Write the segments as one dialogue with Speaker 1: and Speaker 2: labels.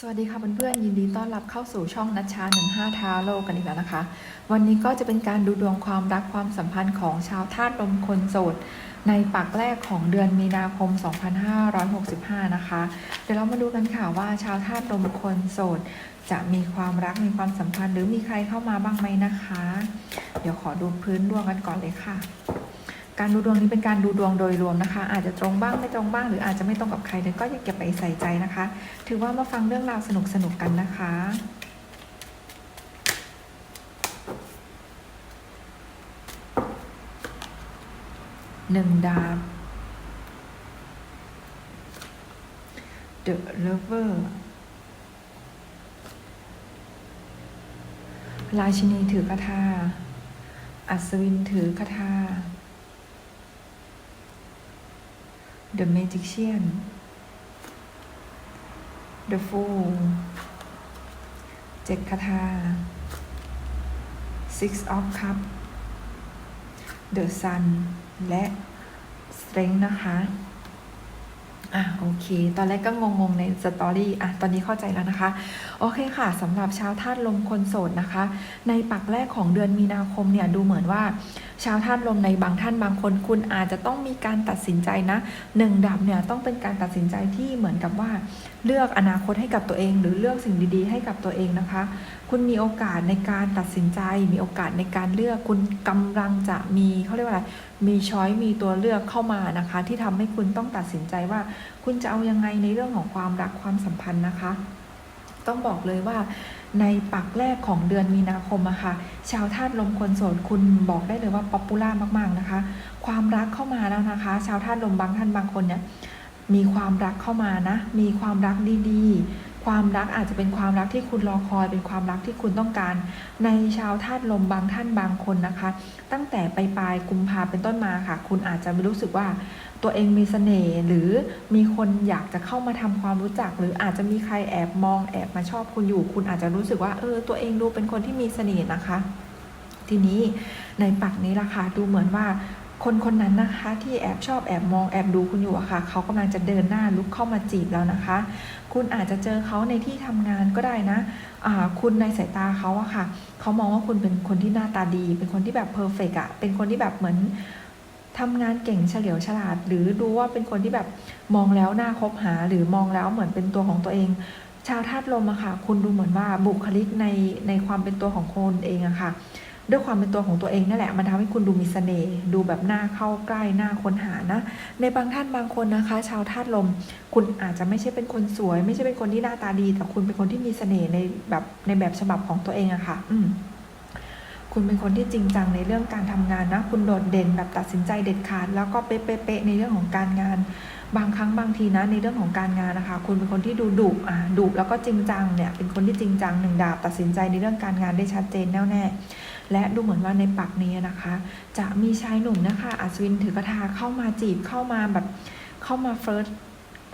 Speaker 1: สวัสดีค่ะเพื่อนๆยินดีต้อนรับเข้าสู่ช่องนัชชา15ท้าโลกันอีกแล้วนะคะ วันนี้ก็จะเป็นการดูดวงความรักความสัมพันธ์ของชาวธาตุลมคนโสด ในปักแรกของเดือนมีนาคม 2565 นะคะ เดี๋ยวเรามาดูกันค่ะว่าชาวธาตุลมคนโสด จะมีความรักมีความสัมพันธ์ หรือมีใครเข้ามาบ้างไหมนะคะ เดี๋ยวขอดูพื้นดวงกันก่อนเลยค่ะ การดูดวงนี้เป็นการดูดวงโดยรวมนะคะ อาจจะตรงบ้างไม่ตรงบ้าง หรืออาจจะไม่ตรงกับใครเลยก็อย่าเก็บไปใส่ใจนะคะ ถือว่ามาฟังเรื่องราวสนุกๆกันนะคะ หนึ่งดาบ The Lover ราชินีถือคาถาอัศวินถือคาถา The Magician The Fool เจ็ดคาถา Six of Cup The Sun และ Strength นะคะ อะโอเค ตอนแรกก็งงๆในสตอรี่อะตอนนี้เข้าใจแล้วนะคะ โอเคค่ะสำหรับชาวธาตุลมคนโสดนะคะ ในปักแรกของเดือนมีนาคมเนี่ยดูเหมือนว่า ชาวธาตุลมในบางท่านบางคนคุณอาจจะต้องมีการตัดสินใจนะหนึ่งดับเนี่ยต้องเป็นการตัดสินใจที่เหมือนกับว่า เลือกอนาคตให้กับตัวเอง หรือเลือกสิ่งดีๆ ให้กับตัวเองนะคะ คุณมีโอกาสในการตัดสินใจ มีโอกาสในการเลือกคุณกำลังจะมีเขาเรียกว่าอะไรมีช้อยมีตัวเลือกเข้ามานะคะ ที่ทำให้คุณต้องตัดสินใจว่า คุณจะเอายังไงในเรื่องของความรักความสัมพันธ์นะคะ ต้องบอกเลยว่าในปักแรกของเดือนมีนาคมอะค่ะ ชาวธาตุลมคนโสดคุณบอกได้เลยว่าป๊อปปูล่ามากๆนะคะ ความรักเข้ามาแล้วนะคะ ชาวธาตุลมบางท่านบางคนเนี่ยมีความรักเข้ามานะ มีความรักดีๆ ความรักอาจจะเป็นความรักที่คุณรอคอย เป็นความรักที่คุณต้องการ ในชาวธาตุลมบางท่านบางคนนะคะ ตั้งแต่ปลายปลายกุมภาเป็นต้นมาค่ะ คุณอาจจะไม่รู้สึกว่าตัวเองมีเสน่ห์หรือมีคนอยากจะเข้ามาทำความรู้จัก หรืออาจจะมีใครแอบมองแอบมาชอบคุณอยู่ คุณอาจจะรู้สึกว่าเออตัวเองดูเป็นคนที่มีเสน่ห์นะคะ ทีนี้ในปักนี้ล่ะค่ะดูเหมือนว่า คนคนนั้นนะคะที่แอบชอบแอบมองแอบดูคุณอยู่อะค่ะเขากำลังจะเดินหน้าลุกเข้ามาจีบแล้วนะคะ คุณอาจจะเจอเขาในที่ทำงานก็ได้นะคุณในสายตาเขาอะค่ะเขามองว่าคุณเป็นคนที่หน้าตาดี เป็นคนที่แบบเพอร์เฟกอะเป็นคนที่แบบเหมือนทำงานเก่งเฉลียวฉลาด หรือดูว่าเป็นคนที่แบบมองแล้วน่าคบหา หรือมองแล้วเหมือนเป็นตัวของตัวเอง ชาวธาตุลมอะค่ะ คุณดูเหมือนว่าบุคลิกในในความเป็นตัวของคนเองอะค่ะ ด้วยความเป็นตัวของตัวเองนั่นแหละมันทำให้คุณดูมีเสน่ห์ดูแบบหน่าเข้าใกล้หน่าค้นหานะ ในบางท่านบางคนนะคะ ชาวธาตุลม คุณอาจจะไม่ใช่เป็นคนสวย ไม่ใช่เป็นคนที่หน้าตาดี แต่คุณเป็นคนที่มีเสน่ห์ในแบบในแบบฉบับของตัวเองอะค่ะ อืมคุณเป็นคนที่จริงจังในเรื่องการทำงานนะ คุณโดดเด่นแบบตัดสินใจเด็ดขาด แล้วก็เป๊ะๆๆในเรื่องของการงาน บางครั้งบางทีนะในเรื่องของการงานนะคะ คุณเป็นคนที่ดูดุอะดุแล้วก็จริงจังเนี่ย เป็นคนที่จริงจังหนึ่งดาบตัดสินใจในเรื่องการงานได้ชัดเจนแน่วแน่ และดูเหมือนว่าในปักนี้นะคะ จะมีชายหนุ่มนะคะ อัศวินถือกระทาเข้ามาจีบเข้ามาแบบเข้ามาเฟิร์ส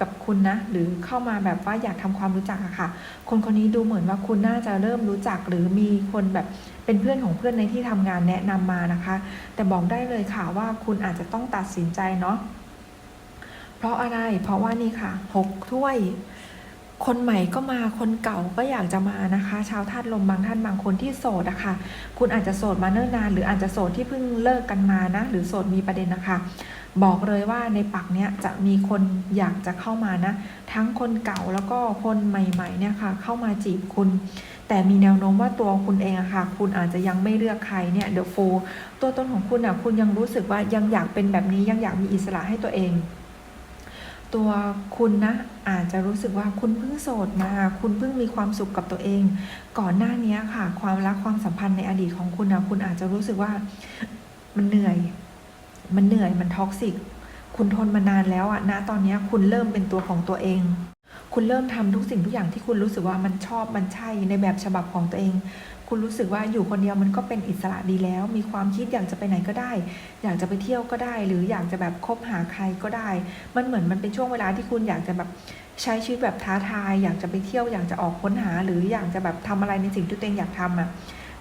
Speaker 1: กับคุณนะ หรือเข้ามาแบบว่าอยากทำความรู้จักอะค่ะ คนคนนี้ดูเหมือนว่าคุณน่าจะเริ่มรู้จักหรือมีคนแบบเป็นเพื่อนของเพื่อนในที่ทำงานแนะนำมานะคะ แต่บอกได้เลยค่ะว่าคุณอาจจะต้องตัดสินใจเนาะเพราะอะไรเพราะว่านี่ค่ะหกถ้วย คนใหม่ก็มาคนเก่าก็อยากจะมานะคะ ชาวธาตุลมบางท่านบางคนที่โสดอะค่ะ คุณอาจจะโสดมาเนิ่นนาน หรืออาจจะโสดที่เพิ่งเลิกกันมานะ หรือโสดมีประเด็นนะคะ บอกเลยว่าในปักเนี้ยจะมีคนอยากจะเข้ามานะ ทั้งคนเก่าแล้วก็คนใหม่ๆเนี่ยค่ะ เข้ามาจีบคุณ แต่มีแนวโน้มว่าตัวคุณเองอะค่ะ คุณอาจจะยังไม่เลือกใครเนี่ยเดอะโฟตัวตนของคุณอะคุณยังรู้สึกว่ายังอยากเป็นแบบนี้ยังอยากมีอิสระให้ตัวเอง ตัวคุณนะอาจจะรู้สึกว่าคุณเพิ่งโสดมา คุณเพิ่งมีความสุขกับตัวเอง ก่อนหน้านี้ค่ะ ความรักความสัมพันธ์ในอดีตของคุณนะคุณอาจจะรู้สึกว่ามันเหนื่อย มันเหนื่อยมันท็อกซิกคุณทนมานานแล้วอะนะตอนนี้คุณเริ่มเป็นตัวของตัวเอง คุณเริ่มทำทุกสิ่งทุกอย่างที่คุณรู้สึกว่ามันชอบมันใช่ในแบบฉบับของตัวเอง คุณรู้สึกว่าอยู่คนเดียวมันก็เป็นอิสระดีแล้ว มีความคิดอยากจะไปไหนก็ได้ อยากจะไปเที่ยวก็ได้ หรืออยากจะแบบคบหาใครก็ได้ มันเหมือนมันเป็นช่วงเวลาที่คุณอยากจะแบบใช้ชีวิตแบบท้าทาย อยากจะไปเที่ยว อยากจะออกค้นหา หรืออยากจะแบบทำอะไรในสิ่งที่ตัวเองอยากทำอะ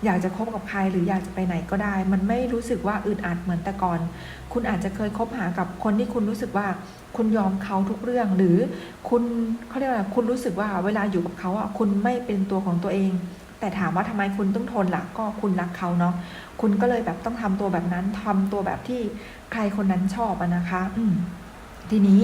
Speaker 1: อยากจะคบกับใครหรืออยากจะไปไหนก็ได้ มันไม่รู้สึกว่าอึดอัดเหมือนแต่ก่อน คุณอาจจะเคยคบหากับคนที่คุณรู้สึกว่าคุณยอมเขาทุกเรื่อง หรือคุณเขาเรียกว่าคุณรู้สึกว่าเวลาอยู่กับเขาอะคุณไม่เป็นตัวของตัวเอง แต่ถามว่าทำไมคุณต้องทนล่ะ ก็คุณรักเขาเนาะคุณก็เลยแบบต้องทำตัวแบบนั้นทำตัวแบบที่ใครคนนั้นชอบอะนะคะ อืมทีนี้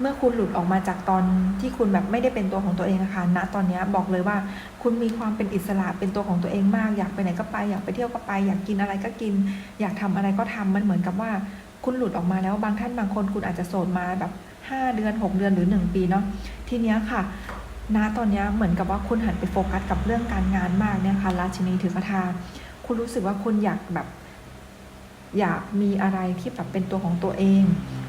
Speaker 1: เมื่อคุณหลุดออกมาจากตอนที่คุณแบบไม่ได้เป็นตัวของตัวเองนะคะณตอนนี้บอกเลยว่า คุณมีความเป็นอิสระเป็นตัวของตัวเองมาก อยากไปไหนก็ไป อยากไปเที่ยวก็ไป อยากกินอะไรก็กิน อยากทำอะไรก็ทำมันเหมือนกับว่า คุณหลุดออกมาแล้วบางท่านบางคนคุณอาจจะโสดมาแบบ5เดือน 6 เดือนหรือ 1 ปีเนาะทีนี้ค่ะ ณตอนนี้เหมือนกับว่าคุณหันไปโฟกัสกับเรื่องการงานมากเนี่ยค่ะราชินีถือกระทาคุณรู้สึกว่าคุณอยากแบบอยากมีอะไรที่แบบเป็นตัวของตัวเอง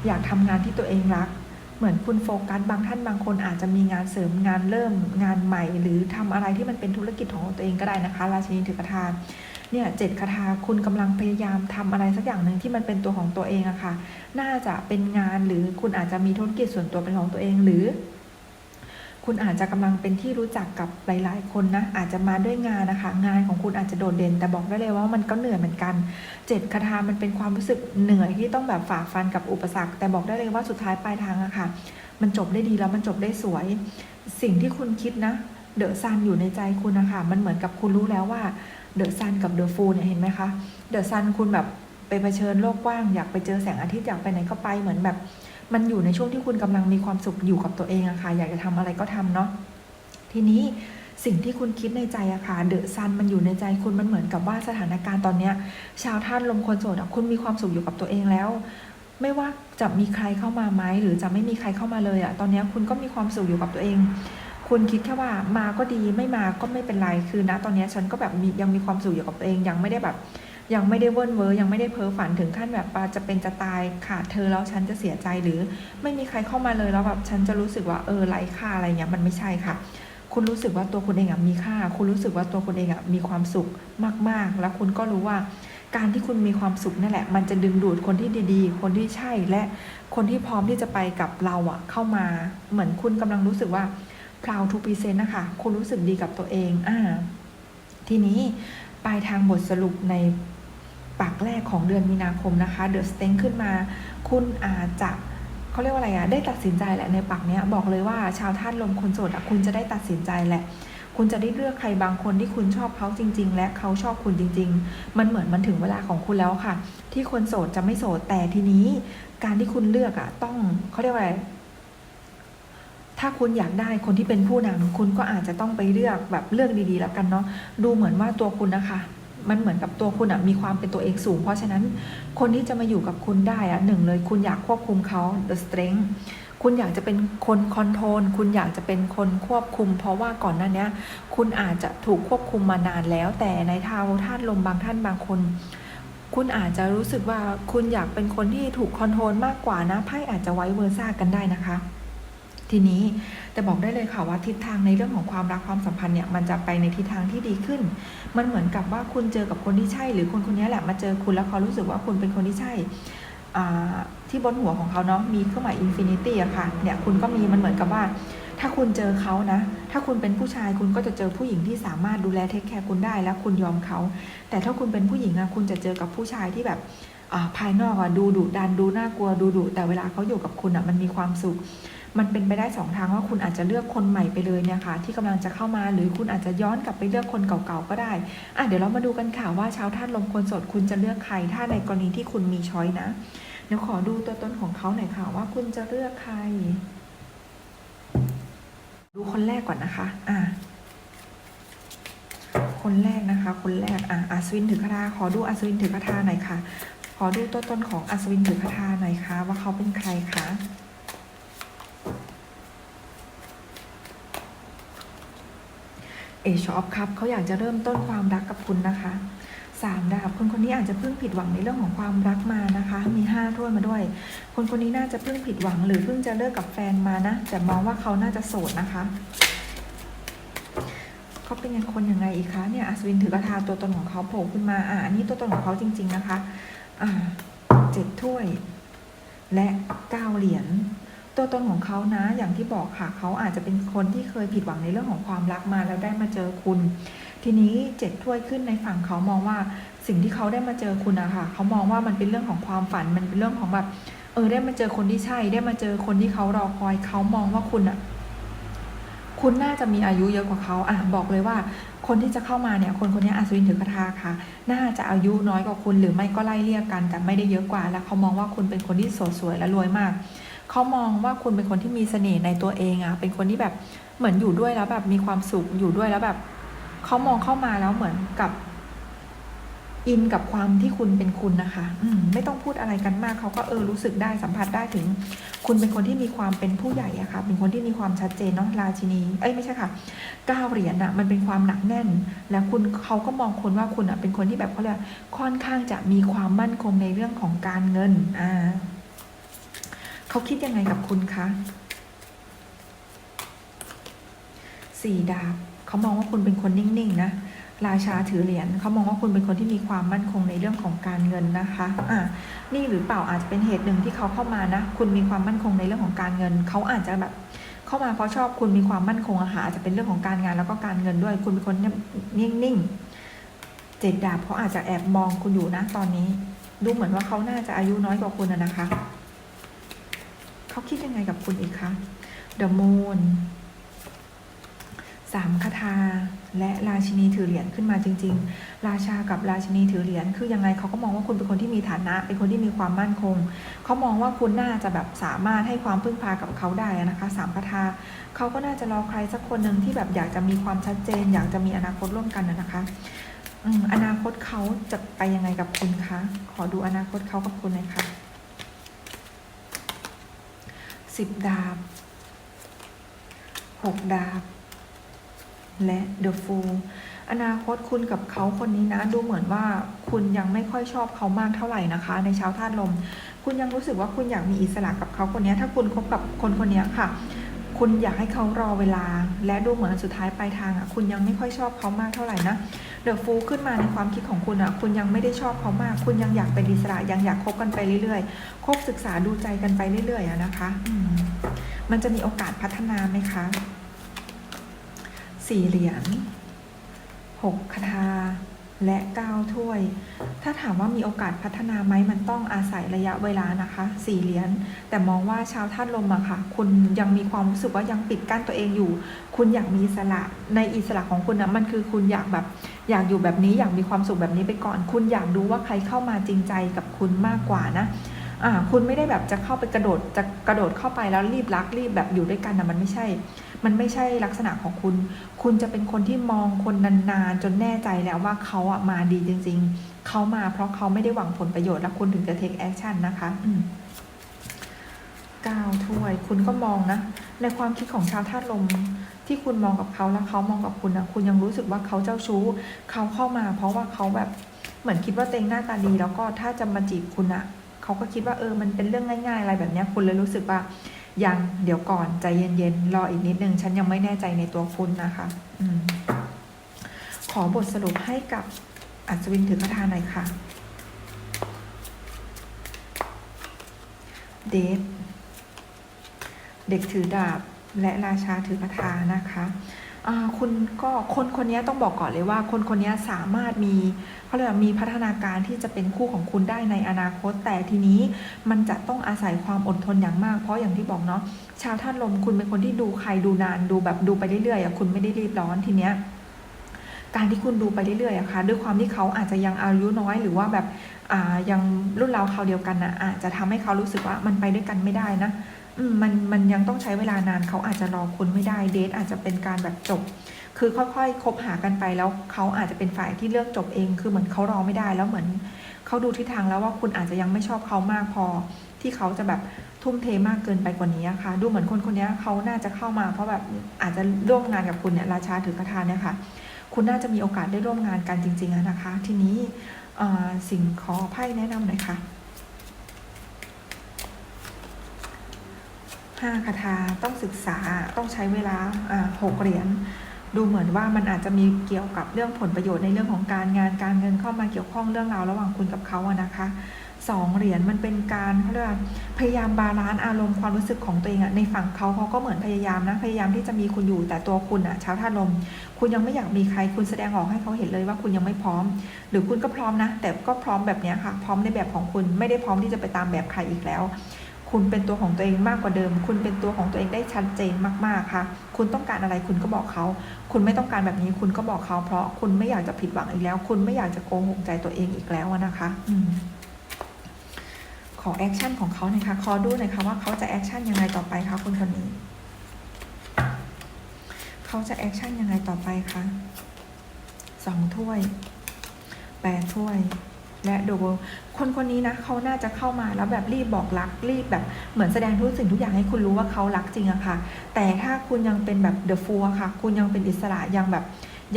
Speaker 1: อยากทำงานที่ตัวเองรัก เหมือนคุณโฟกัสบางท่านบางคนอาจจะมีงานเสริมงานเริ่มงานใหม่ หรือทำอะไรที่มันเป็นธุรกิจของตัวเองก็ได้นะคะ ราชินีถือกระทาเนี่ยเจ็ดคาถาคุณกำลังพยายามทำอะไรสักอย่างหนึ่งที่มันเป็นตัวของตัวเองอะค่ะ น่าจะเป็นงานหรือคุณอาจจะมีธุรกิจส่วนตัวเป็นของตัวเองหรือ คุณอาจจะกำลังเป็นที่รู้จักกับหลาย ๆ คนนะอาจจะมาด้วยงานนะคะ งานของคุณอาจจะโดดเด่น แต่บอกได้เลยว่ามันก็เหนื่อยเหมือนกันเจ็ดคาถามันเป็นความรู้สึกเหนื่อยที่ต้องแบบฝ่าฟันกับอุปสรรค แต่บอกได้เลยว่าสุดท้ายปลายทางอะค่ะ มันจบได้ดีแล้วมันจบได้สวย สิ่งที่คุณคิดนะเดอะซันอยู่ในใจคุณนะคะมันเหมือนกับคุณรู้แล้วว่าเดอะซันกับเดอะฟูเนี่ยเห็นไหมคะเดอะซันคุณแบบ ไปเผชิญโลกกว้าง อยากไปเจอแสงอาทิตย์อยากไปไหนก็ไปเหมือนแบบ มันอยู่ในช่วงที่คุณกำลังมีความสุขอยู่กับตัวเองอะค่ะ อยากจะทำอะไรก็ทำเนาะทีนี้สิ่งที่คุณคิดในใจอะค่ะเดอะซันมันอยู่ในใจคุณมันเหมือนกับว่าสถานการณ์ตอนเนี้ย ชาวท่านลมคนโสดอะคุณมีความสุขอยู่กับตัวเองแล้ว ไม่ว่าจะมีใครเข้ามาไหมหรือจะไม่มีใครเข้ามาเลยอะตอนนี้คุณก็มีความสุขอยู่กับตัวเอง คุณคิดแค่ว่ามาก็ดีไม่มาก็ไม่เป็นไรคือนะตอนนี้ฉันก็แบบยังมีความสุขอยู่กับตัวเองยังไม่ได้แบบ ยังไม่ได้เวิ้นเวอยังไม่ได้เพ้อฝันถึงขั้นแบบว่าจะเป็นจะตายขาดเธอแล้วฉันจะเสียใจหรือไม่มีใครเข้ามาเลยแล้วแบบฉันจะรู้สึกว่าเออไร้ค่าอะไรเงี้ยมันไม่ใช่ค่ะ คุณรู้สึกว่าตัวคุณเองอะมีค่า คุณรู้สึกว่าตัวคุณเองอะมีความสุขมากๆ แล้วคุณก็รู้ว่าการที่คุณมีความสุขนั่นแหละ มันจะดึงดูดคนที่ดีๆ คนที่ใช่และคนที่พร้อมที่จะไปกับเราอะเข้ามาเหมือนคุณกำลังรู้สึกว่า proud to present นะคะคุณรู้สึกดีกับตัวเองอ่าทีนี้ปลายทางบทสรุปใน ปากแรกของเดือนมีนาคมนะคะเดอะสเต็งขึ้นมา คุณอาจจะเขาเรียกว่าอะไรอะได้ตัดสินใจแหละในปากเนี้ยบอกเลยว่าชาวท่านลมคนโสดอะคุณจะได้ตัดสินใจแหละ คุณจะได้เลือกใครบางคนที่คุณชอบเขาจริง ๆ และเขาชอบคุณจริง ๆ มันเหมือนมันถึงเวลาของคุณแล้วค่ะ ที่คนโสดจะไม่โสดแต่ทีนี้ การที่คุณเลือกอะต้องเขาเรียกว่าอะไรถ้าคุณอยากได้คนที่เป็นผู้นำคุณก็อาจจะต้องไปเลือกแบบเลือกดีๆ แล้วกันเนาะดูเหมือนว่าตัวคุณนะคะ มันเหมือนกับตัวคุณอะมีความเป็นตัวเองสูง เพราะฉะนั้นคนที่จะมาอยู่กับคุณได้อะหนึ่งเลยคุณอยากควบคุมเขา the strength คุณอยากจะเป็นคนคอนโทรลคุณอยากจะเป็นคนควบคุม เพราะว่าก่อนหน้านี้คุณอาจจะถูกควบคุมมานานแล้ว แต่ในทาวท่านลมบางท่านบางคน คุณอาจจะรู้สึกว่าคุณอยากเป็นคนที่ถูกคอนโทรลมากกว่านะไพ่อาจจะไว้เวอร์ซ่ากันได้นะคะ ทีนี้แต่บอกได้เลยค่ะว่าทิศทางในเรื่องของความรักความสัมพันธ์เนี่ยมันจะไปในทิศทางที่ดีขึ้น มันเหมือนกับว่าคุณเจอกับคนที่ใช่ หรือคนคนนี้แหละมาเจอคุณแล้วเขารู้สึกว่าคุณเป็นคนที่ใช่ที่บนหัวของเขาเนาะมีเครื่องหมายอินฟินิตี้อะค่ะเนี่ยคุณก็มีมันเหมือนกับว่า ถ้าคุณเจอเขานะ ถ้าคุณเป็นผู้ชายคุณก็จะเจอผู้หญิงที่สามารถดูแลเทคแคร์คุณได้แล้วคุณยอมเขา แต่ถ้าคุณเป็นผู้หญิงอะคุณจะเจอกับผู้ชายที่แบบภายนอกอะดูดุดันดูน่ากลัวดูดุแต่เวลาเขาอยู่กับคุณอะมันมีความสุข มันเป็นไปได้สองทางว่าคุณอาจจะเลือกคนใหม่ไปเลยเนี่ยค่ะที่กำลังจะเข้ามาหรือคุณอาจจะย้อนกลับไปเลือกคนเก่าๆก็ได้อะเดี๋ยวเรามาดูกันค่ะว่าชาวธาตุลมคนสดคุณจะเลือกใคร ถ้าในกรณีที่คุณมีช้อยนะเดี๋ยวขอดูตัวตนของเขาหน่อยค่ะว่าคุณจะเลือกใคร ดูคนแรกก่อนนะคะ อะคนแรกนะคะ คนแรกอะอัศวินถือคาถาขอดูอัศวินถือคาถาหน่อยค่ะ ขอดูตัวตนของอัศวินถือคาถาหน่อยค่ะ ว่าเขาเป็นใครคะ เอชอปครับเขาอยากจะเริ่มต้นความรักกับคุณนะคะสามดาบคนคนนี้อาจจะเพิ่งผิดหวังในเรื่องของความรักมานะคะ มีห้าถ้วยมาด้วย คนคนนี้น่าจะเพิ่งผิดหวังหรือเพิ่งจะเลิกกับแฟนมานะแต่มองว่าเขาน่าจะโสดนะคะเขาเป็นยังคนยังไงอีกคะเนี่ยอัศวินถือกระทาตัวตนของเขาโผล่ขึ้นมาอ่าอันนี้ตัวตนของเขาจริง ๆนะคะ อ่าเจ็ดถ้วย และเก้าเหรียญ ตัวตนของเขานะ อย่างที่บอกค่ะ เขาอาจจะเป็นคนที่เคยผิดหวังในเรื่องของความรักมาแล้วได้มาเจอคุณ ทีนี้เจ็ดถ้วยขึ้นในฝั่งเขามองว่าสิ่งที่เขาได้มาเจอคุณอะค่ะเขามองว่ามันเป็นเรื่องของความฝัน มันเป็นเรื่องของแบบ เออ ได้มาเจอคนที่ใช่ ได้มาเจอคนที่เขารอคอย เขามองว่าคุณอะคุณน่าจะมีอายุเยอะกว่าเขาอะบอกเลยว่า คนที่จะเข้ามาเนี่ย คนคนนี้อัศวินถือกระทาค่ะ น่าจะอายุน้อยกว่าคุณหรือไม่ก็ไล่เรียกกัน แต่ไม่ได้เยอะกว่า แล้วเขามองว่าคุณเป็นคนที่สดสวยและรวยมาก เขามองว่าคุณเป็นคนที่มีเสน่ห์ในตัวเองอะเป็นคนที่แบบเหมือนอยู่ด้วยแล้วแบบมีความสุขอยู่ด้วยแล้วแบบเขามองเข้ามาแล้วเหมือนกับ อินกับความที่คุณเป็นคุณนะคะ อืมไม่ต้องพูดอะไรกันมากเขาก็เออรู้สึกได้สัมผัสได้ถึง คุณเป็นคนที่มีความเป็นผู้ใหญ่อะค่ะ เป็นคนที่มีความชัดเจนเนาะราชินี เอ้ยไม่ใช่ค่ะก้าวเหรียญอะมันเป็นความหนักแน่น แล้วคุณเขาก็มองคุณว่าคุณอะเป็นคนที่แบบเขาเรียกค่อนข้างจะมีความมั่นคงในเรื่องของการเงิน อ่า เขาคิดยังไงกับคุณคะสี่ดาบเขามองว่าคุณเป็นคนนิ่งๆนะราชาถือเหรียญเขามองว่าคุณเป็นคนที่มีความมั่นคงในเรื่องของการเงินนะคะอ่านี่หรือเปล่าอาจจะเป็นเหตุหนึ่งที่เขาเข้ามานะ คุณมีความมั่นคงในเรื่องของการเงิน เขาอาจจะแบบเข้ามาเพราะชอบคุณมีความมั่นคงอะค่ะอาจจะเป็นเรื่องของการงานแล้วก็การเงินด้วย คุณเป็นคนนิ่งๆเจ็ดดาบเขาอาจจะแอบมองคุณอยู่นะตอนนี้ ดูเหมือนว่าเขาน่าจะอายุน้อยกว่าคุณนะคะ เขาคิดยังไงกับคุณอีกคะ The Moon สามคาถาและราชินีถือเหรียญขึ้นมาจริง ๆ ราชากับราชินีถือเหรียญคือยังไงเขาก็มองว่าคุณเป็นคนที่มีฐานะ เป็นคนที่มีความมั่นคง เขามองว่าคุณน่าจะแบบสามารถให้ความพึ่งพากับเขาได้นะคะสามคาถาเขาก็น่าจะรอใครสักคนหนึ่งที่แบบอยากจะมีความชัดเจน อยากจะมีอนาคตร่วมกันนะนะคะอือนาคตเขาจะไปยังไงกับคุณคะขอดูอนาคตเขากับคุณหน่อยค่ะ สิบดาบหกดาบ และเดอะฟูลอนาคตคุณกับเขาคนนี้นะ ดูเหมือนว่าคุณยังไม่ค่อยชอบเขามากเท่าไหร่นะคะ ในเช้าธาตุลม คุณยังรู้สึกว่าคุณอยากมีอิสระกับเขาคนนี้ ถ้าคุณคบกับคนคนนี้ค่ะ คุณอยากให้เขารอเวลา และดูเหมือนสุดท้ายปลายทางอะคุณยังไม่ค่อยชอบเขามากเท่าไหร่นะเดอะฟูขึ้นมาในความคิดของคุณอะคุณยังไม่ได้ชอบเขามาก คุณยังอยากเป็นอิสระยังอยากคบกันไปเรื่อยๆคบศึกษาดูใจกันไปเรื่อยๆอะนะคะมมันจะมีโอกาสพัฒนาไหมคะสี่เหรียญหกคาถา และเก้าถ้วย ถ้าถามว่ามีโอกาสพัฒนาไหมมันต้องอาศัยระยะเวลานะคะสี่เหรียญแต่มองว่าชาวธาตุลมอะค่ะ คุณยังมีความรู้สึกว่ายังปิดกั้นตัวเองอยู่ คุณอยากมีอิสระในอิสระของคุณนะมันคือคุณอยากแบบอยากอยู่แบบนี้อยากมีความสุขแบบนี้ไปก่อน คุณอยากดูว่าใครเข้ามาจริงใจกับคุณมากกว่านะ อ่าคุณไม่ได้แบบจะเข้าไปกระโดดจะกระโดดเข้าไปแล้วรีบรักรีบแบบอยู่ด้วยกันนะมันไม่ใช่ มันไม่ใช่ลักษณะของคุณ คุณจะเป็นคนที่มองคนนานๆ จนแน่ใจแล้วว่าเขาอะมาดีจริง ๆ เขามาเพราะเขาไม่ได้หวังผลประโยชน์แล้วคุณถึงจะ take action นะคะอืก้าวถ้วย คุณก็มองนะ ในความคิดของชาวธาตุลมที่คุณมองกับเขาแล้วเขามองกับคุณนะคุณยังรู้สึกว่าเขาเจ้าชู้ เขาเข้ามา เพราะว่าเขาแบบเหมือนคิดว่าเตัวเองหน้าตาดี แล้วก็ถ้าจะมาจีบคุณอะ เขาก็คิดว่าเออมันเป็นเรื่องง่าย ๆ อะไรแบบนี้คุณเลยรู้สึกว่ายังเดี๋ยวก่อนใจเย็นๆรออีกนิดนึง ฉันยังไม่แน่ใจในตัวคุณนะคะอขอบทสรุปให้กับอัศวินถือคาถาหน่อยค่ะเดทเด็กถือดาบและราชาถือคาถานะคะ คุณก็คนคนนี้ต้องบอกก่อนเลยว่า คนคนนี้สามารถมีเขาเรียกว่ามีพัฒนาการที่จะเป็นคู่ของคุณได้ในอนาคต แต่ทีนี้มันจะต้องอาศัยความอดทนอย่างมาก เพราะอย่างที่บอกเนาะชาวท่านลมคุณเป็นคนที่ดูใครดูนานดูแบบดูไปเรื่อยๆอะคุณไม่ได้รีบร้อนทีเนี้ยการที่คุณดูไปเรื่อยๆอะค่ะด้วยความที่เขาอาจจะยังอายุน้อยหรือว่าแบบยังรุ่นราวคราเดียวกันนะอาจจะทำให้เขารู้สึกว่ามันไปด้วยกันไม่ได้นะ มันมันยังต้องใช้เวลานานเขาอาจจะรอคุณไม่ได้เดทอาจจะเป็นการแบบจบ คือค่อยๆคบหากันไปแล้วเขาอาจจะเป็นฝ่ายที่เลือกจบเอง คือเหมือนเขารอไม่ได้แล้วเหมือนเขาดูทิศทางแล้วว่าคุณอาจจะยังไม่ชอบเขามากพอ ที่เขาจะแบบทุ่มเทมากเกินไปกว่านี้ค่ะ ดูเหมือนคนคนนี้เขาน่าจะเข้ามา เพราะแบบอาจจะร่วมงานกับคุณเนี่ยราชาถือกระทานเนี่ยค่ะ คุณน่าจะมีโอกาสได้ร่วมงานกันจริงๆนะคะ ทีนี้สิ่งขอไพ่แนะนำหน่อยค่ะ ห้าคาถาต้องศึกษาต้องใช้เวลาหกเหรียญดูเหมือนว่ามันอาจจะมีเกี่ยวกับเรื่องผลประโยชน์ในเรื่องของการงานการเงินเข้ามาเกี่ยวข้องเรื่องราวระหว่างคุณกับเขาอะนะคะสองเหรียญมันเป็นการเขาเรียกพยายามบาลานซ์อารมณ์ความรู้สึกของตัวเองอะในฝั่งเขาเขาก็เหมือนพยายามนะพยายามที่จะมีคุณอยู่แต่ตัวคุณอะเช้าวธาลมคุณยังไม่อยากมีใครคุณแสดงออกให้เขาเห็นเลยว่าคุณยังไม่พร้อม หรือคุณก็พร้อมนะ แต่ก็พร้อมแบบนี้ค่ะ พร้อมในแบบของคุณไม่ได้พร้อมที่จะไปตามแบบใครอีกแล้ว คุณเป็นตัวของตัวเองมากกว่าเดิม คุณเป็นตัวของตัวเองได้ชัดเจนมากๆค่ะ คุณต้องการอะไรคุณก็บอกเขา คุณไม่ต้องการแบบนี้คุณก็บอกเขา เพราะคุณไม่อยากจะผิดหวังอีกแล้ว คุณไม่อยากจะโกหกใจตัวเองอีกแล้วนะคะอืขอแอคชั่นของเขาหน่อยค่ะ ขอดูหน่อยค่ะว่าเขาจะแอคชั่นยังไงต่อไปคะคนคนนี้ เขาจะแอคชั่นยังไงต่อไปคะสองถ้วยแปดถ้วย และโดบคนคนนี้นะเขาน่าจะเข้ามาแล้วแบบรีบบอกรักรีบแบบเหมือนแสดงทุกสิ่งทุกอย่างให้คุณรู้ว่าเขารักจริงอะค่ะ แต่ถ้าคุณยังเป็นแบบเดอะฟูค่ะ คุณยังเป็นอิสระยังแบบ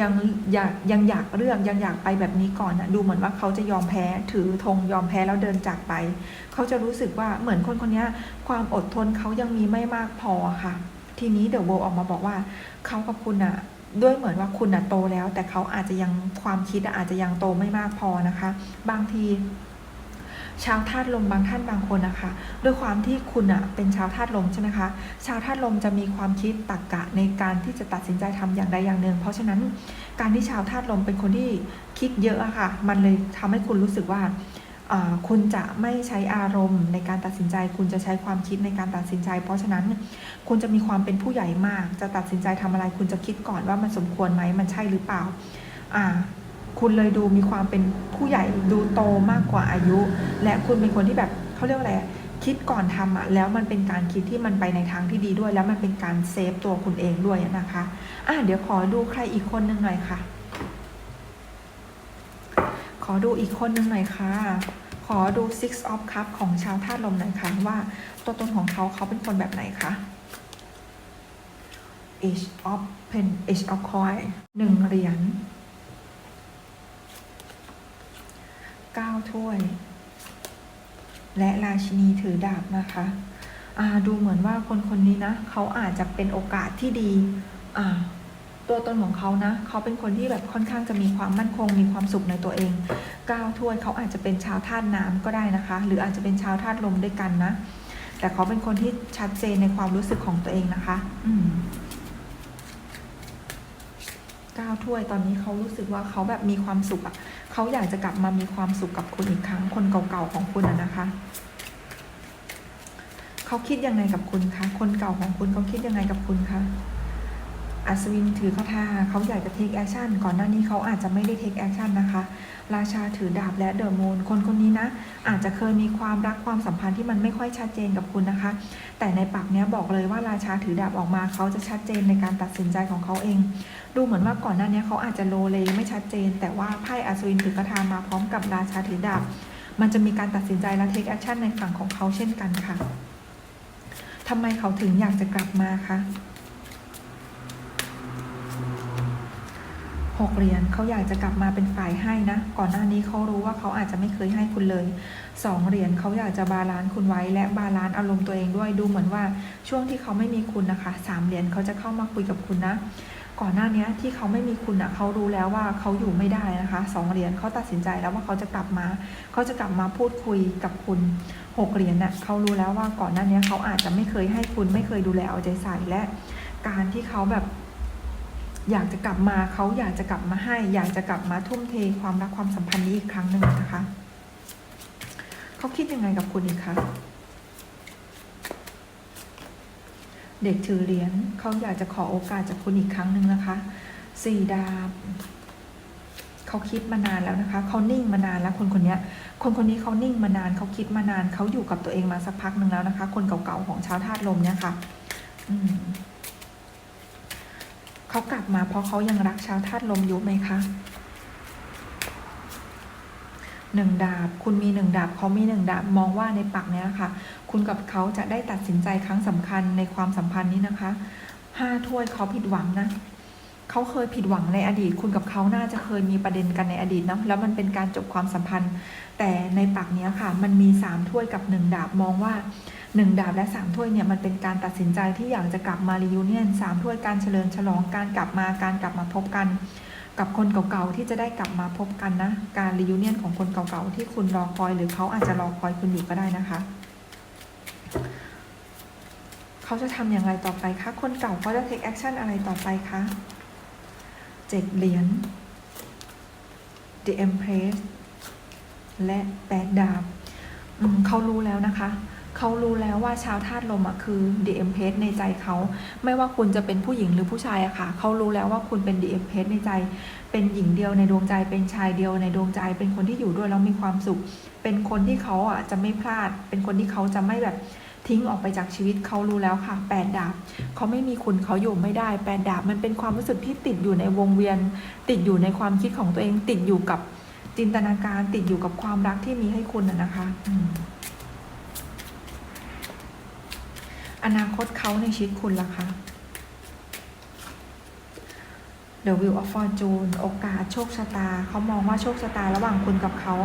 Speaker 1: ยังอยากยังอยากเลือกยังอยากไปแบบนี้ก่อนอะดูเหมือนว่าเขาจะยอมแพ้ถือธงยอมแพ้แล้วเดินจากไป เขาจะรู้สึกว่าเหมือนคนคนนี้ความอดทนเขายังมีไม่มากพอค่ะ ทีนี้เดอะโวออกมาบอกว่าเขากับคุณอะ ด้วยเหมือนว่าคุณอะโตแล้ว แต่เขาอาจจะยังความคิดอาจจะยังโตไม่มากพอนะคะ บางทีชาวธาตุลมบางท่านบางคนนะคะ ด้วยความที่คุณอะเป็นชาวธาตุลมใช่ไหมคะ ชาวธาตุลมจะมีความคิดตรรกกะในการที่จะตัดสินใจทำอย่างใดอย่างหนึ่ง เพราะฉะนั้นการที่ชาวธาตุลมเป็นคนที่คิดเยอะอะค่ะ มันเลยทำให้คุณรู้สึกว่า คุณจะไม่ใช้อารมณ์ในการตัดสินใจ คุณจะใช้ความคิดในการตัดสินใจ เพราะฉะนั้นคุณจะมีความเป็นผู้ใหญ่มาก จะตัดสินใจทำอะไร คุณจะคิดก่อนว่ามันสมควรไหมมันใช่หรือเปล่าคุณเลยดูมีความเป็นผู้ใหญ่ดูโตมากกว่าอายุ และคุณเป็นคนที่แบบเขาเรียกว่าอะไรคิดก่อนทำอะแล้วมันเป็นการคิดที่มันไปในทางที่ดีด้วย แล้วมันเป็นการเซฟตัวคุณเองด้วยนะคะอะเดี๋ยวขอดูใครอีกคนหนึ่งหน่อยค่ะ ขอดูอีกคนหนึ่งหน่อยค่ะ ขอดู six of cup ของชาวธาตุลมหน่อยค่ะ ว่าตัวตนของเขาเขาเป็นคนแบบไหนคะ Age of pen Age of coin หนึ่งเหรียญเก้าถ้วย และราชินีถือดาบนะคะอ่าดูเหมือนว่าคนคนนี้นะ เขาอาจจะเป็นโอกาสที่ดี อ่า ตัวตนของเขานะ เขาเป็นคนที่แบบค่อนข้างจะมีความมั่นคง มีความสุขในตัวเองก้าวถ้วยเขาอาจจะเป็นชาวธาตุน้ำก็ได้นะคะ หรืออาจจะเป็นชาวธาตุลมด้วยกันนะ แต่เขาเป็นคนที่ชัดเจนในความรู้สึกของตัวเองนะคะ อืมก้าวถ้วยตอนนี้เขารู้สึกว่าเขาแบบมีความสุขอะ่ะเขาอยากจะกลับมามีความสุขกับคุณอีกครั้ง คนเก่าๆของคุณอะนะคะเขาคิดยังไงกับคุณคะคนเก่าของคุณเขาคิดยังไงกับคุณคะ อัศวินถือคาถาเขาอยากจะเทคแอคชั่นก่อนหน้านี้เขาอาจจะไม่ได้เทคแอคชั่นนะคะ ราชาถือดาบและเดอะมูนคนคนนี้นะ อาจจะเคยมีความรักความสัมพันธ์ที่มันไม่ค่อยชัดเจนกับคุณนะคะ แต่ในปากเนี้ยบอกเลยว่าราชาถือดาบออกมาเขาจะชัดเจนในการตัดสินใจของเขาเอง ดูเหมือนว่าก่อนหน้านี้เขาอาจจะโลเลไม่ชัดเจน แต่ว่าไพ่อัศวินถือกระทามาพร้อมกับราชาถือดาบมันจะมีการตัดสินใจและเทคแอคชั่นในฝั่งของเขาเช่นกันค่ะทำไมเขาถึงอยากจะกลับมาคะ หกเหรียญเขาอยากจะกลับมาเป็นฝ่ายให้นะ ก่อนหน้านี้เขารู้ว่าเขาอาจจะไม่เคยให้คุณเลยสองเหรียญเขาอยากจะบาลานซ์คุณไว้ และบาลานซ์อารมณ์ตัวเองด้วยดูเหมือนว่าช่วงที่เขาไม่มีคุณนะคะสามเหรียญเขาจะเข้ามาคุยกับคุณนะก่อนหน้านี้ที่เขาไม่มีคุณอะเขารู้แล้วว่าเขาอยู่ไม่ได้นะคะสองเหรียญเขาตัดสินใจแล้วว่าเขาจะกลับมาเขาจะกลับมาพูดคุยกับคุณหกเหรียญน่ะเขารู้แล้วว่าก่อนหน้านี้เขาอาจจะไม่เคยให้คุณไม่เคยดูแลเอาใจใส่และ การที่เขาแบบ อยากจะกลับมาเขาอยากจะกลับมาให้ อยากจะกลับมาทุ่มเทความรักความสัมพันธ์นี้อีกครั้งหนึ่งนะคะเขาคิดยังไงกับคุณอีกคะเด็กถือเหรียญเขาอยากจะขอโอกาสจากคุณอีกครั้งหนึ่งนะคะสี่ดาบเขาคิดมานานแล้วนะคะเขานิ่งมานานแล้วคนคนนี้คนคนนี้เขานิ่งมานานเขาคิดมานานเขาอยู่กับตัวเองมาสักพักหนึ่งแล้วนะคะ คนเก่าๆของชาวธาตุลมเนี่ยค่ะ อืม เขากลับมาเพราะเขายังรักชาวธาตุลมอยู่ไหมคะหนึ่งดาบ คุณมีหนึ่งดาบเขามีหนึ่งดาบ มองว่าในปักเนี้ยค่ะ คุณกับเขาจะได้ตัดสินใจครั้งสำคัญในความสัมพันธ์นี้นะคะห้าถ้วยเขาผิดหวังนะ เขาเคยผิดหวังในอดีต คุณกับเขาน่าจะเคยมีประเด็นกันในอดีตเนาะแล้วมันเป็นการจบความสัมพันธ์ แต่ในปักนี้ค่ะ มันมีสามถ้วยกับหนึ่งดาบมองว่าหนึ่งดาบและสามถ้วยเนี่ยมันเป็นการตัดสินใจที่อยากจะกลับมารียูเนียนสามถ้วยการเฉลิมฉลองการกลับมาการกลับมาพบกัน กับคนเก่าๆที่จะได้กลับมาพบกันนะ การรียูเนียนของคนเก่าๆที่คุณรอคอย หรือเขาอาจจะรอคอยคุณอยู่ก็ได้นะคะเขาจะทำอย่างไรต่อไปคะ คนเก่าเขาจะ take action อะไรต่อไปคะ เจ็ดเหรียญ The Empress และแปดดาบอืมเขารู้แล้วนะคะเขารู้แล้วว่าชาวธาตุลมอะคือ The Empress ในใจเขาไม่ว่าคุณจะเป็นผู้หญิงหรือผู้ชายอะค่ะเขารู้แล้วว่าคุณเป็น The Empress ในใจ เป็นหญิงเดียวในดวงใจ เป็นชายเดียวในดวงใจ เป็นคนที่อยู่ด้วยแล้วมีความสุข เป็นคนที่เขาอะจะไม่พลาด เป็นคนที่เขาจะไม่แบบ ทิ้งออกไปจากชีวิตเขารู้แล้วค่ะแปดดาบเขาไม่มีคุณเขาอยู่ไม่ได้แปดดาบมันเป็นความรู้สึกที่ติดอยู่ในวงเวียน ติดอยู่ในความคิดของตัวเอง ติดอยู่กับจินตนาการติดอยู่กับความรักที่มีให้คุณนะคะอืมอนาคตเขาในชีวิตคุณล่ะคะ The Wheel of Fortune โอกาสโชคชะตา เขามองว่าโชคชะตาระหว่างคุณกับเขา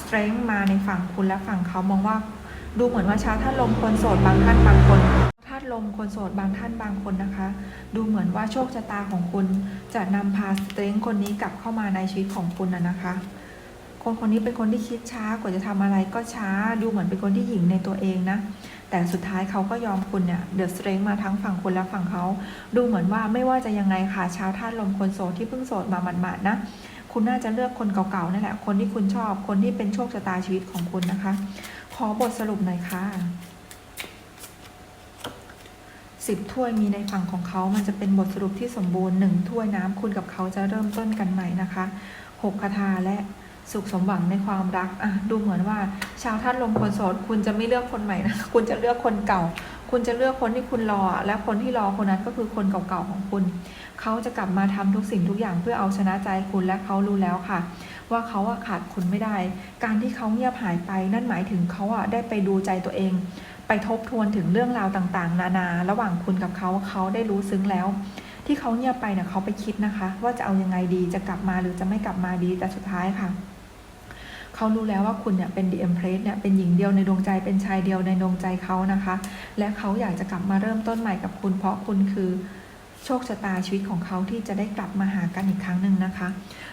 Speaker 1: Strength มาในฝั่งคุณและฝั่งเขามองว่า ดูเหมือนว่าชาวธาตุลมคนโสดบางท่านบางคนธาตุลมคนโสดบางท่านบางคนนะคะ ดูเหมือนว่าโชคชะตาของคุณ จะนำพาสเตรงคนนี้กลับเข้ามาในชีวิตของคุณนะนะคะ คนคนนี้เป็นคนที่คิดช้ากว่าจะทำอะไรก็ช้า ดูเหมือนเป็นคนที่หญิงในตัวเองนะแต่สุดท้ายเขาก็ยอมคุณเนี่ยเดือะสเตรงมาทั้งฝั่งคุณและฝั่งเขาดูเหมือนว่าไม่ว่าจะยังไงค่ะชาวธาตุลมคนโสดที่เพิ่งโสดมาหมาดๆนะคุณน่าจะเลือกคนเก่าๆนั่นแหละคนที่คุณชอบคนที่เป็นโชคชะตาชีวิตของคุณนะคะ อบทสรุปหน่อยค่ะสิบถ้วยมีในฝั่งของเขา มันจะเป็นบทสรุปที่สมบูรณ์หนึ่งถ้วยน้ำคุณกับเขาจะเริ่มต้นกันใหม่นะคะหกคาถาและสุขสมหวังในความรักอะดูเหมือนว่า ชาวธาตุลมคนโสดคุณจะไม่เลือกคนใหม่นะคุณจะเลือกคนเก่า คุณจะเลือกคนที่คุณรอ และคนที่รอคนนั้นก็คือคนเก่าๆของคุณ เขาจะกลับมาทำทุกสิ่งทุกอย่างเพื่อเอาชนะใจคุณและเขารู้แล้วค่ะ ว่าเขาอะขาดคุณไม่ได้ การที่เขาเงียบหายไปนั่นหมายถึงเขาอะได้ไปดูใจตัวเอง ไปทบทวนถึงเรื่องราวต่างๆ นานา ระหว่างคุณกับเขาเขาได้รู้ซึ้งแล้ว ที่เขาเงียบไปเนี่ยเขาไปคิดนะคะ ว่าจะเอายังไงดีจะกลับมาหรือจะไม่กลับมาดีแต่สุดท้ายค่ะเขารู้แล้วว่าคุณเนี่ยเป็น The Empress เนี่ยเป็นหญิงเดียวในดวงใจเป็นชายเดียวในดวงใจเขานะคะ และเขาอยากจะกลับมาเริ่มต้นใหม่กับคุณเพราะคุณคือ โชคชะตาชีวิตของเขาที่จะได้กลับมาหากันอีกครั้งหนึ่งนะคะ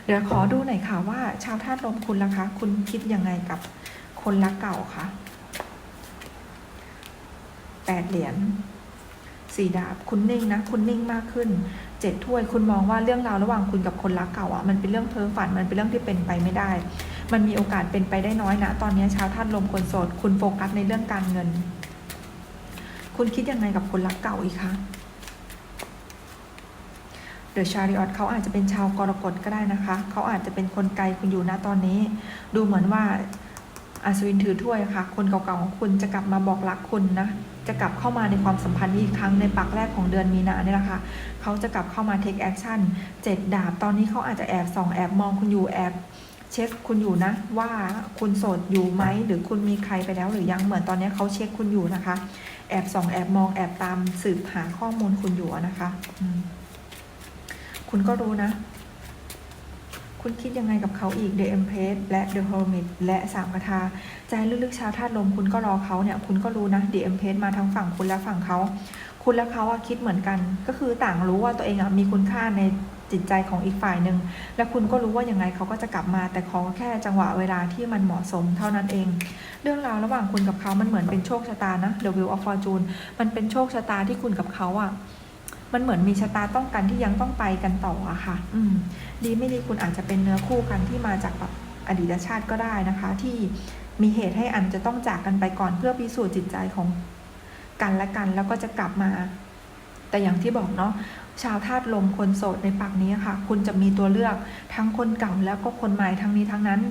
Speaker 1: เดี๋ยวขอดูหน่อยค่ะว่า ชาวธาตุลมคุณล่ะคะ คุณคิดยังไงกับคนรักเก่าคะแปดเหรียญสี่ดาบคุณนิ่งนะ คุณนิ่งมากขึ้นเจ็ดถ้วยคุณมองว่าเรื่องราวระหว่างคุณกับคนรักเก่าอะมันเป็นเรื่องเพ้อฝันมันเป็นเรื่องที่เป็นไปไม่ได้ มันมีโอกาสเป็นไปได้น้อยนะ ตอนนี้ชาวธาตุลมคนโสด คุณโฟกัสในเรื่องการเงิน คุณคิดยังไงกับคนรักเก่าอีกคะ เดอะชาริออตเขาอาจจะเป็นชาวกรกฎก็ได้นะคะ เขาอาจจะเป็นคนไกลคุณอยู่นะตอนนี้ ดูเหมือนว่าอัศวินถือถ้วยค่ะ คนเก่าๆของคุณจะกลับมาบอกรักคุณนะ จะกลับเข้ามาในความสัมพันธ์อีกครั้งในปักแรกของเดือนมีนาเนี่ยแหละค่ะ เขาจะกลับเข้ามา take action เจ็ดดาบ ตอนนี้เขาอาจจะแอบส่องแอบมองคุณอยู่แอบเช็คคุณอยู่นะ ว่าคุณโสดอยู่ไหม หรือคุณมีใครไปแล้วหรือยังเหมือนตอนนี้เขาเช็คคุณอยู่นะคะ แอบส่องแอบมองแอบตามสืบหาข้อมูลคุณอยู่นะคะอื คุณก็รู้นะ คุณคิดยังไงกับเขาอีก The Empress และ The Hermit และสามคาถาใจลึกๆชาวธาตุลมคุณก็รอเขาเนี่ยคุณก็รู้นะ The Empress มาทั้งฝั่งคุณและฝั่งเขาคุณและเขาอะคิดเหมือนกัน ก็คือต่างรู้ว่าตัวเองอะมีคุณค่าในจิตใจของอีกฝ่ายหนึ่ง และคุณก็รู้ว่ายังไงเขาก็จะกลับมา แต่ขอแค่จังหวะเวลาที่มันเหมาะสมเท่านั้นเอง เรื่องราวระหว่างคุณกับเขามันเหมือนเป็นโชคชะตานะ The Wheel of Fortune มันเป็นโชคชะตาที่คุณกับเขาอะ มันเหมือนมีชะตาต้องกันที่ยังต้องไปกันต่ออะค่ะ อืม ดีไม่ดีคุณอาจจะเป็นเนื้อคู่กันที่มาจากแบบอดีตชาติก็ได้นะคะ ที่มีเหตุให้อันจะต้องจากกันไปก่อนเพื่อพิสูจน์จิตใจของกันและกัน แล้วก็จะกลับมา แต่อย่างที่บอกเนาะชาวธาตุลมคนโสดในปักนี้ค่ะ คุณจะมีตัวเลือกทั้งคนเก่าแล้วก็คนใหม่ทั้งนี้ทั้งนั้น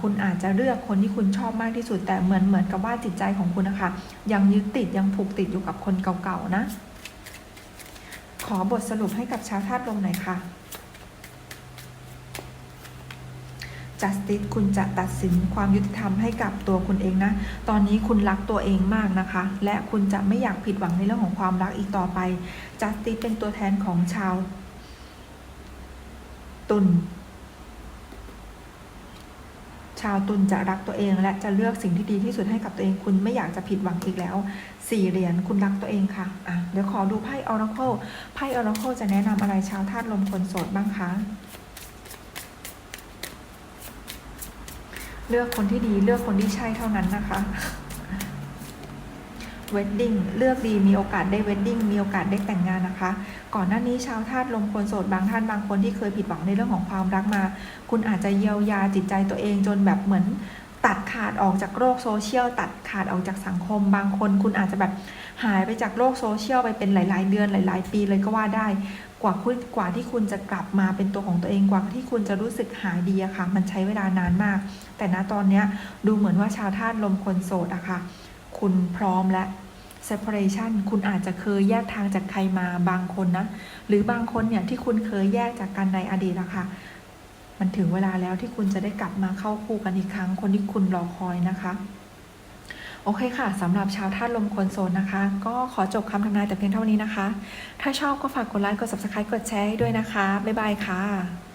Speaker 1: คุณอาจจะเลือกคนที่คุณชอบมากที่สุด แต่เหมือนเหมือนกับว่าจิตใจของคุณนะคะ ยังยึดติดยังผูกติดอยู่กับคนเก่าๆนะ อบทสรุปให้กับชาวธาตุลมหน่อยค่ะ justice คุณจะตัดสินความยุติธรรมให้กับตัวคุณเองนะ ตอนนี้คุณรักตัวเองมากนะคะ และคุณจะไม่อยากผิดหวังในเรื่องของความรักอีกต่อไป justice เป็นตัวแทนของชาว ตุล ชาวตุลจะรักตัวเอง และจะเลือกสิ่งที่ดีที่สุดให้กับตัวเองคุณไม่อยากจะผิดหวังอีกแล้วสี่เหรียญคุณรักตัวเองค่ะอะ เดี๋ยวขอดูไพ่ออราเคิลไพ่ออราเคิลจะแนะนำอะไรชาวธาตุลมคนโสดบ้างคะเลือกคนที่ดีเลือกคนที่ใช่เท่านั้นนะคะเวดดิ้งเลือกดีมีโอกาสได้เวดดิ้งมีโอกาสได้แต่งงานนะคะ ก่อนหน้านี้ชาวธาตุลมคนโสดบางท่านบางคนที่เคยผิดหวังในเรื่องของความรักมา คุณอาจจะเยียวยาจิตใจตัวเองจนแบบเหมือนตัดขาดออกจากโลกโซเชียลตัดขาดออกจากสังคม บางคนคุณอาจจะแบบหายไปจากโลกโซเชียลไปเป็นหลาย ๆ เดือนหลาย ๆ ปีเลยก็ว่าได้ กว่าคุณกว่าที่คุณจะกลับมาเป็นตัวของตัวเองกว่าที่คุณจะรู้สึกหายดีอะค่ะ มันใช้เวลานานมาก แต่ณตอนเนี้ยดูเหมือนว่าชาวธาตุลมคนโสดอะค่ะ คุณพร้อมและ separation คุณอาจจะเคยแยกทางจากใครมาบางคนนะ หรือบางคนเนี่ยที่คุณเคยแยกจากกันในอดีตอะค่ะ มันถึงเวลาแล้วที่คุณจะได้กลับมาเข้าคู่กันอีกครั้ง คนที่คุณรอคอยนะคะ โอเคค่ะสำหรับชาวธาตุลมคนโสดนะคะ ก็ขอจบคำทำนายแต่เพียงเท่านี้นะคะ ถ้าชอบก็ฝากกดไลค์ กด subscribe กดแชร์ให้ด้วยนะคะ บ๊ายบายค่ะ